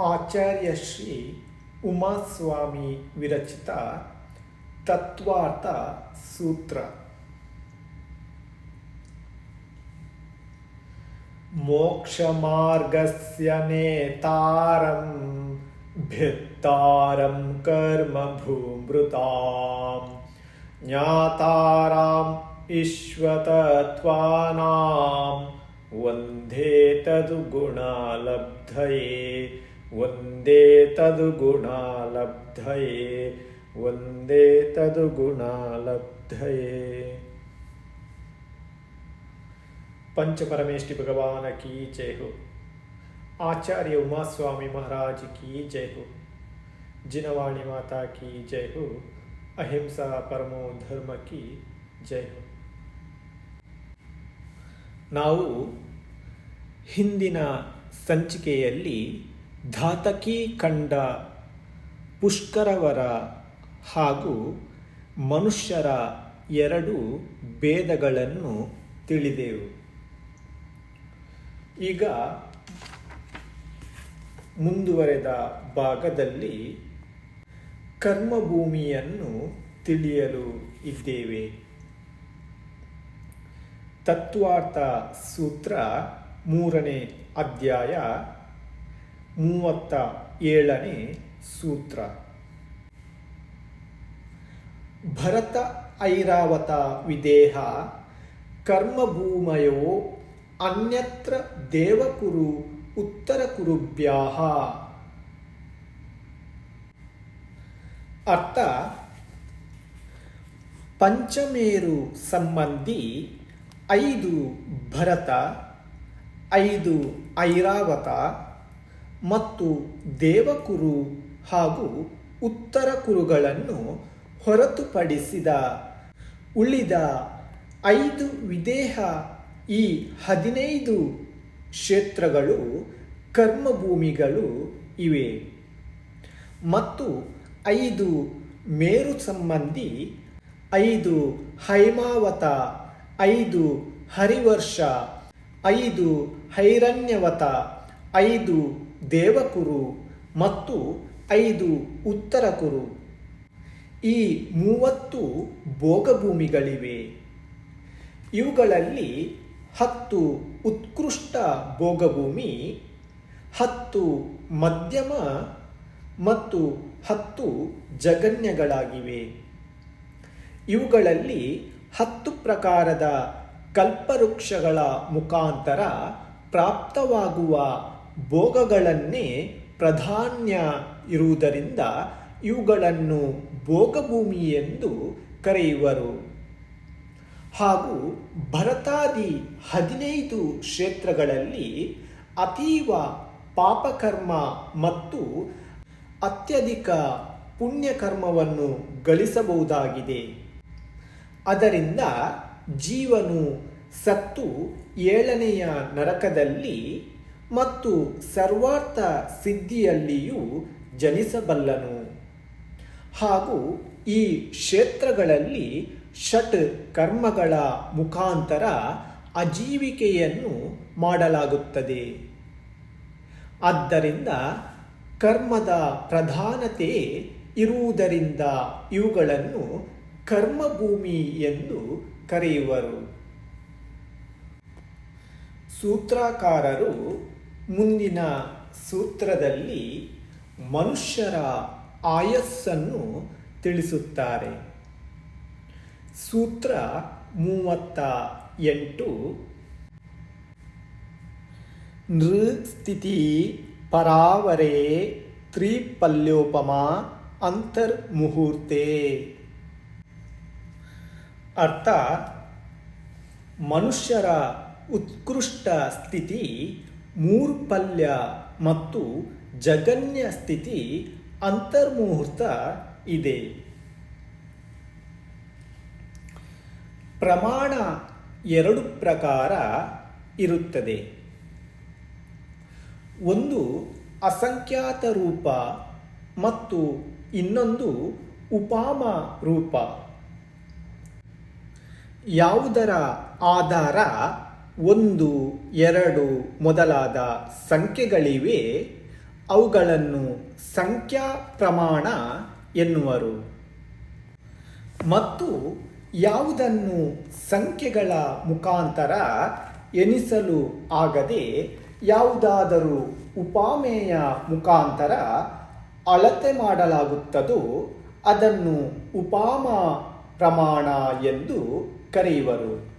आचार्य श्री उमास्वामी विरचित तत्वार्थ सूत्र। मोक्षमार्गस्य नेतारं, भित्तारं कर्म भूमृतां ज्ञाताराम् ईश्वतत्वानां वन्धे तद्गुणालब्धये। वन्दे तद्गुणालब्धये वन्दे तद्गुणालब्धये पंच परमेष्टि भगवान की जय हो आचार्य उमा स्वामी महाराज की जय हो जिनवाणी माता की जय हो अहिंसा परमो धर्म की जय हो ನಾವು ಹಿಂದಿನ ಸಂಚಿಕೆಯಲ್ಲಿ ಧಾತಕಿ ಕಂಡ ಪುಷ್ಕರವರ ಹಾಗೂ ಮನುಷ್ಯರ ಎರಡು ಭೇದಗಳನ್ನು ತಿಳಿದೆವು. ಈಗ ಮುಂದುವರೆದ ಭಾಗದಲ್ಲಿ ಕರ್ಮಭೂಮಿಯನ್ನು ತಿಳಿಯಲು ಇದ್ದೇವೆ. ತತ್ವಾರ್ಥ ಸೂತ್ರ ಮೂರನೇ ಅಧ್ಯಾಯ ಮೂವತ್ತ ಏಳನೇ ಸೂತ್ರ. ಭರತ ಐರಾವತ ವಿದೇಹ, ಕರ್ಮಭೂಮಯೋ ಅನ್ಯತ್ರ ದೇವಕುರು ಉತ್ತರ ಕುರುಭ್ಯಾಹ ಅರ್ಥ, ಪಂಚಮೇರು ಸಂಬಂಧಿ ಐದು ಭರತ, ಐದು ಐರಾವತ ಮತ್ತು ದೇವಕುರು ಹಾಗೂ ಉತ್ತರ ಕುರುಗಳನ್ನು ಹೊರತುಪಡಿಸಿದ ಉಳಿದ ಐದು ವಿದೇಹ ಈ ಹದಿನೈದು ಕ್ಷೇತ್ರಗಳು ಕರ್ಮಭೂಮಿಗಳು ಇವೆ. ಮತ್ತು ಐದು ಮೇರು ಸಂಬಂಧಿ, ಐದು ಹೈಮಾವತ, ಐದು ಹರಿವರ್ಷ, ಐದು ಹೈರಣ್ಯವತ, ಐದು ದೇವಕುರು ಮತ್ತು ಐದು ಉತ್ತರ ಕುರು ಈ ಮೂವತ್ತು ಭೋಗಭೂಮಿಗಳಿವೆ. ಇವುಗಳಲ್ಲಿ ಹತ್ತು ಉತ್ಕೃಷ್ಟ ಭೋಗಭೂಮಿ, ಹತ್ತು ಮಧ್ಯಮ ಮತ್ತು ಹತ್ತು ಜಗನ್ಯಗಳಾಗಿವೆ ಇವುಗಳಲ್ಲಿ ಹತ್ತು ಪ್ರಕಾರದ ಕಲ್ಪವೃಕ್ಷಗಳ ಮುಖಾಂತರ ಪ್ರಾಪ್ತವಾಗುವ ಭೋಗಗಳನ್ನೇ ಪ್ರಧಾನ್ಯ ಇರುವುದರಿಂದ ಇವುಗಳನ್ನು ಭೋಗಭೂಮಿ ಎಂದು ಕರೆಯುವರು. ಹಾಗೂ ಭರತಾದಿ ಹದಿನೈದು ಕ್ಷೇತ್ರಗಳಲ್ಲಿ ಅತೀವ ಪಾಪಕರ್ಮ ಮತ್ತು ಅತ್ಯಧಿಕ ಪುಣ್ಯಕರ್ಮವನ್ನು ಗಳಿಸಬಹುದಾಗಿದೆ. ಅದರಿಂದ ಜೀವನು ಸತ್ತು ಏಳನೆಯ ನರಕದಲ್ಲಿ ಮತ್ತು ಸರ್ವಾರ್ಥ ಸಿದ್ಧಿಯಲ್ಲಿಯೂ ಜನಿಸಬಲ್ಲನು. ಹಾಗೂ ಈ ಕ್ಷೇತ್ರಗಳಲ್ಲಿ ಷಟ್ ಕರ್ಮಗಳ ಮುಖಾಂತರ ಅಜೀವಿಕೆಯನ್ನು ಮಾಡಲಾಗುತ್ತದೆ. ಆದ್ದರಿಂದ ಕರ್ಮದ ಪ್ರಧಾನತೆ ಇರುವುದರಿಂದ ಇವುಗಳನ್ನು ಕರ್ಮಭೂಮಿ ಎಂದು ಕರೆಯುವರು. ಸೂತ್ರಕಾರರು ಮುಂದಿನ ಸೂತ್ರದಲ್ಲಿ ಮನುಷ್ಯರ ಆಯಸ್ಸನ್ನು ತಿಳಿಸುತ್ತಾರೆ. ಸೂತ್ರ ಮೂವತ್ತ ಎಂಟು. ನೃಸ್ಥಿತಿ ಪರಾವರೆ ತ್ರಿಪಲ್ಯೋಪಮ ಅಂತರ್ಮುಹೂರ್ತೆ. ಅರ್ಥ, ಮನುಷ್ಯರ ಉತ್ಕೃಷ್ಟ ಸ್ಥಿತಿ ಮೂರು ಪಲ್ಯ ಮತ್ತು ಜಗನ್ಯ ಸ್ಥಿತಿ ಅಂತರ್ಮುಹೂರ್ತ ಇದೆ. ಪ್ರಮಾಣ ಎರಡು ಪ್ರಕಾರ ಇರುತ್ತದೆ. ಒಂದು ಅಸಂಖ್ಯಾತ ರೂಪ ಮತ್ತು ಇನ್ನೊಂದು ಉಪಾಮ ರೂಪ. ಯಾವುದರ ಆಧಾರ ಒಂದು, ಎರಡು ಮೊದಲಾದ ಸಂಖ್ಯೆಗಳಿವೆ. ಅವುಗಳನ್ನು ಸಂಖ್ಯಾ ಪ್ರಮಾಣ ಎನ್ನುವರು. ಮತ್ತು ಯಾವುದನ್ನು ಸಂಖ್ಯೆಗಳ ಮುಖಾಂತರ ಎನಿಸಲು ಆಗದೆ ಯಾವುದಾದರೂ ಉಪಾಮೇಯ ಮುಖಾಂತರ ಅಳತೆ ಮಾಡಲಾಗುತ್ತದೋ ಅದನ್ನು ಉಪಾಮ ಪ್ರಮಾಣ ಎಂದು ಕರೆಯುವರು.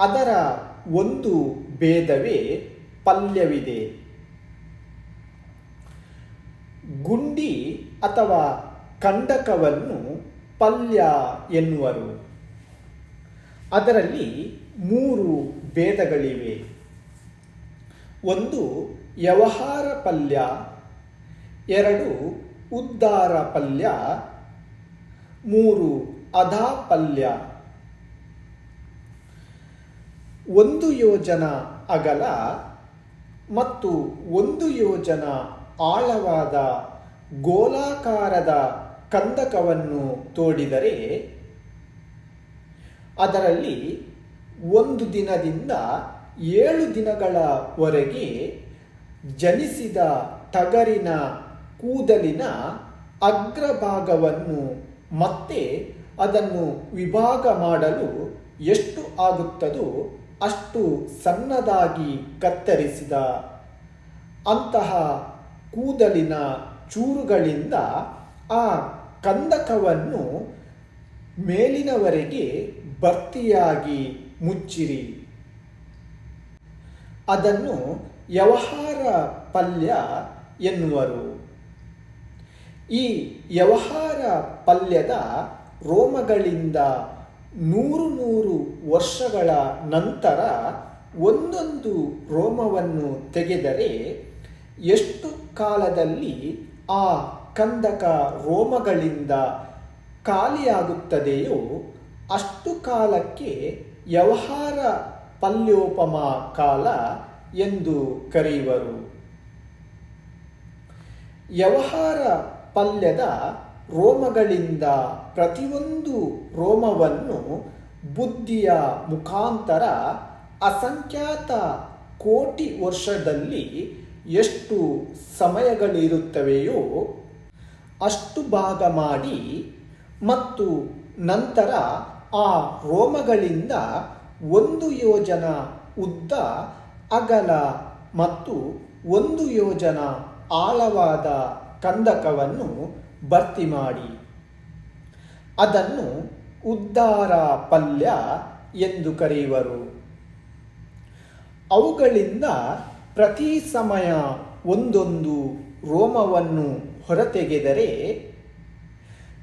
ಅದರ ಒಂದು ಭೇದವೇ ಪಲ್ಯವಿದೆ. ಗುಂಡಿ ಅಥವಾ ಕಂಡಕವನ್ನು ಪಲ್ಯ ಎನ್ನುವರು. ಅದರಲ್ಲಿ ಮೂರು ಭೇದಗಳಿವೆ. ಒಂದು ವ್ಯವಹಾರ ಪಲ್ಯ, ಎರಡು ಉದ್ದಾರ ಪಲ್ಯ, ಮೂರು ಅಧಾ ಪಲ್ಯ. ಒಂದು ಯೋಜನ ಅಗಲ ಮತ್ತು ಒಂದು ಯೋಜನ ಆಳವಾದ ಗೋಲಾಕಾರದ ಕಂದಕವನ್ನು ತೋಡಿದರೆ ಅದರಲ್ಲಿ ಒಂದು ದಿನದಿಂದ ಏಳು ದಿನಗಳವರೆಗೆ ಜನಿಸಿದ ಟಗರಿನ ಕೂದಲಿನ ಅಗ್ರಭಾಗವನ್ನು ಮತ್ತೆ ಅದನ್ನು ವಿಭಾಗ ಮಾಡಲು ಎಷ್ಟು ಆಗುತ್ತದೋ ಅಷ್ಟು ಸಣ್ಣದಾಗಿ ಕತ್ತರಿಸಿದ ಅಂತಹ ಕೂದಲಿನ ಚೂರುಗಳಿಂದ ಆ ಕಂದಕವನ್ನು ಮೇಲಿನವರೆಗೆ ಭರ್ತಿಯಾಗಿ ಮುಚ್ಚಿರಿ. ಅದನ್ನು ವ್ಯವಹಾರ ಪಲ್ಯ ಎನ್ನುವರು. ಈ ವ್ಯವಹಾರ ಪಲ್ಯದ ರೋಮಗಳಿಂದ ನೂರು ನೂರು ವರ್ಷಗಳ ನಂತರ ಒಂದೊಂದು ರೋಮವನ್ನು ತೆಗೆದರೆ ಎಷ್ಟು ಕಾಲದಲ್ಲಿ ಆ ಕಂದಕ ರೋಮಗಳಿಂದ ಖಾಲಿಯಾಗುತ್ತದೆಯೋ ಅಷ್ಟು ಕಾಲಕ್ಕೆ ವ್ಯವಹಾರ ಪಲ್ಯೋಪಮ ಕಾಲ ಎಂದು ಕರೆಯುವರು. ವ್ಯವಹಾರ ಪಲ್ಯದ ರೋಮಗಳಿಂದ ಪ್ರತಿಯೊಂದು ರೋಮವನ್ನು ಬುದ್ಧಿಯ ಮುಖಾಂತರ ಅಸಂಖ್ಯಾತ ಕೋಟಿ ವರ್ಷದಲ್ಲಿ ಎಷ್ಟು ಸಮಯಗಳಿರುತ್ತವೆಯೋ ಅಷ್ಟು ಭಾಗ ಮಾಡಿ ಮತ್ತು ನಂತರ ಆ ರೋಮಗಳಿಂದ ಒಂದು ಯೋಜನ ಉದ್ದ, ಅಗಲ ಮತ್ತು ಒಂದು ಯೋಜನ ಆಳವಾದ ಕಂದಕವನ್ನು ಭರ್ತಿ ಮಾಡಿ. ಅದನ್ನು ಉದ್ದಾರ ಪಲ್ಯ ಎಂದು ಕರೆಯುವರು. ಅವುಗಳಿಂದ ಪ್ರತಿ ಸಮಯ ಒಂದೊಂದು ರೋಮವನ್ನು ಹೊರತೆಗೆದರೆ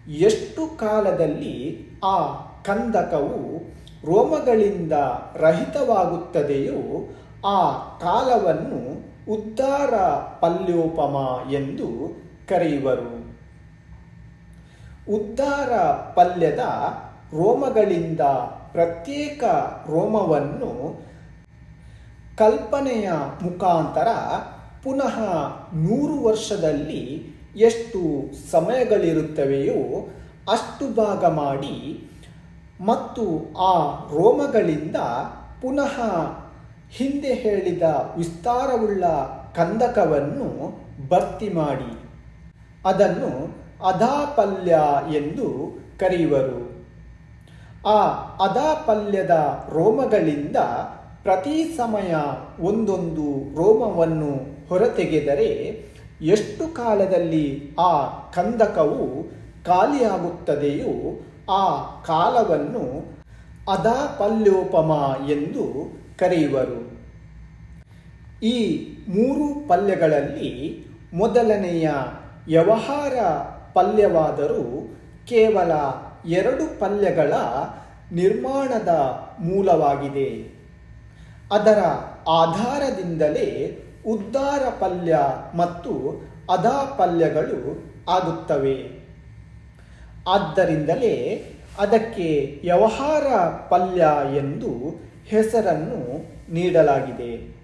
ಎಷ್ಟು ಕಾಲದಲ್ಲಿ ಆ ಕಂದಕವು ರೋಮಗಳಿಂದ ರಹಿತವಾಗುತ್ತದೆಯೋ ಆ ಕಾಲವನ್ನು ಉದ್ದಾರ ಪಲ್ಯೋಪಮ ಎಂದು ಕರೆಯುವರು. ಉದ್ಧಾರ ಪಲ್ಯದ ರೋಮಗಳಿಂದ ಪ್ರತ್ಯೇಕ ರೋಮವನ್ನು ಕಲ್ಪನೆಯ ಮುಖಾಂತರ ಪುನಃ ನೂರು ವರ್ಷದಲ್ಲಿ ಎಷ್ಟು ಸಮಯಗಳಿರುತ್ತವೆಯೋ ಅಷ್ಟು ಭಾಗ ಮಾಡಿ ಮತ್ತು ಆ ರೋಮಗಳಿಂದ ಪುನಃ ಹಿಂದೆ ಹೇಳಿದ ವಿಸ್ತಾರವುಳ್ಳ ಕಂದಕವನ್ನು ಭರ್ತಿ ಮಾಡಿ. ಅದನ್ನು ಅಧಾಪಲ್ಯ ಎಂದು ಕರೆಯುವರು. ಆ ಅಧಾಪಲ್ಯದ ರೋಮಗಳಿಂದ ಪ್ರತಿ ಸಮಯ ಒಂದೊಂದು ರೋಮವನ್ನು ಹೊರತೆಗೆದರೆ ಎಷ್ಟು ಕಾಲದಲ್ಲಿ ಆ ಕಂದಕವು ಖಾಲಿಯಾಗುತ್ತದೆಯೋ ಆ ಕಾಲವನ್ನು ಅಧಾಪಲ್ಯೋಪಮ ಎಂದು ಕರೆಯುವರು. ಈ ಮೂರು ಪಲ್ಯಗಳಲ್ಲಿ ಮೊದಲನೆಯ ವ್ಯವಹಾರ ಪಲ್ಯವಾದರೂ ಕೇವಲ ಎರಡು ಪಲ್ಯಗಳ ನಿರ್ಮಾಣದ ಮೂಲವಾಗಿದೆ. ಅದರ ಆಧಾರದಿಂದಲೇ ಉದ್ದಾರ ಪಲ್ಯ ಮತ್ತು ಅದಾ ಪಲ್ಯಗಳು ಆಗುತ್ತವೆ. ಆದ್ದರಿಂದಲೇ ಅದಕ್ಕೆ ವ್ಯವಹಾರ ಪಲ್ಯ ಎಂದು ಹೆಸರನ್ನು ನೀಡಲಾಗಿದೆ.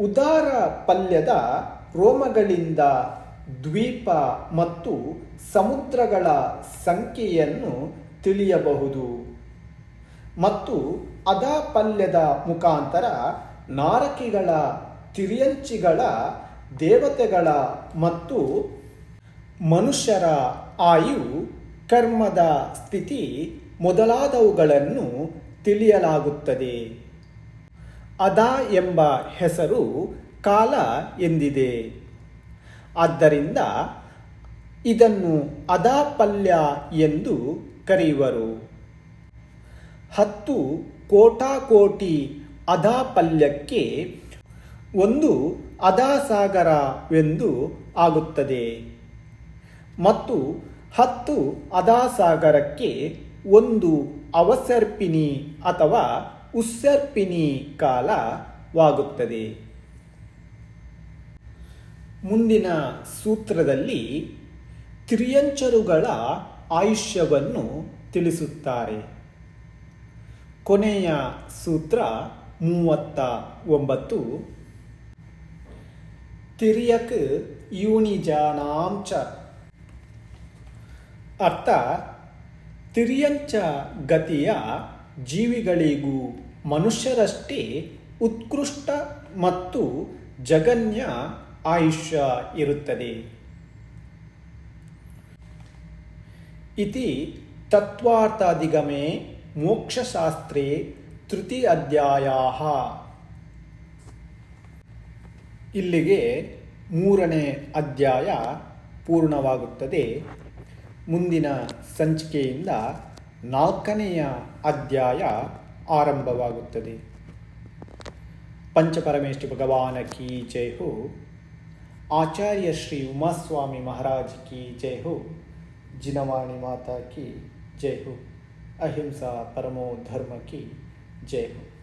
ಉದಾರ ಪಲ್ಯದ ರೋಮಗಳಿಂದ ದ್ವೀಪ ಮತ್ತು ಸಮುದ್ರಗಳ ಸಂಖ್ಯೆಯನ್ನು ತಿಳಿಯಬಹುದು. ಮತ್ತು ಅದಾ ಪಲ್ಯದ ಮುಖಾಂತರ ನಾರಕಿಗಳ ತಿರಿಯಂಚಿಗಳ ದೇವತೆಗಳ ಮತ್ತು ಮನುಷ್ಯರ ಆಯು, ಕರ್ಮದ ಸ್ಥಿತಿ ಮೊದಲಾದವುಗಳನ್ನು ತಿಳಿಯಲಾಗುತ್ತದೆ. ಅದಾ ಎಂಬ ಹೆಸರು ಕಾಲ ಎಂದಿದೆ. ಆದ್ದರಿಂದ ಇದನ್ನು ಅದಾಪಲ್ಯ ಎಂದು ಕರೆಯುವರು. ಹತ್ತು ಕೋಟಾಕೋಟಿ ಅದಾಪಲ್ಯಕ್ಕೆ ಒಂದು ಅದಾಸಾಗರವೆಂದು ಆಗುತ್ತದೆ. ಮತ್ತು ಹತ್ತು ಅದಾಸಾಗರಕ್ಕೆ ಒಂದು ಅವಸರ್ಪಿಣಿ ಅಥವಾ ಉಸ್ಸರ್ಪಿಣಿ ಕಾಲವಾಗುತ್ತದೆ. ಮುಂದಿನ ಸೂತ್ರದಲ್ಲಿ ತ್ರಿಯಂಚರುಗಳ ಆಯುಷ್ಯವನ್ನು ತಿಳಿಸುತ್ತಾರೆ. ಕೊನೆಯ ಸೂತ್ರ ಮೂವತ್ತ ಒಂಬತ್ತು. ತಿರಿಯಕ್ ಯೂನಿಜಾನಾಂಚ. ಅರ್ಥ, ತಿರಿಯಂಚ ಗತಿಯ ಜೀವಿಗಳಿಗೂ ಮನುಷ್ಯರಷ್ಟೇ ಉತ್ಕೃಷ್ಟ ಮತ್ತು ಜಗನ್ಯ ಆಯುಷ್ಯ ಇರುತ್ತದೆ. ಇತಿ ತತ್ವಾರ್ಥಾಧಿಗಮೆ ಮೋಕ್ಷಶಾಸ್ತ್ರೇ ತೃತೀಯ ಅಧ್ಯಾಯ ಇಲ್ಲಿಗೆ ಮೂರನೇ ಅಧ್ಯಾಯ ಪೂರ್ಣವಾಗುತ್ತದೆ. ಮುಂದಿನ ಸಂಚಿಕೆಯಿಂದ ನಾಲ್ಕನೆಯ ಅಧ್ಯಾಯ ಆರಂಭವಾಗುತ್ತದೆ. ಪಂಚಪರಮೇಶ್ವರ ಭಗವಾನ ಕೀ ಜೈ ಹೋ. आचार्य श्री उमास्वामी महाराज की जय हो। जिनवाणी माता की जय हो। अहिंसा परमो धर्म की जय हो।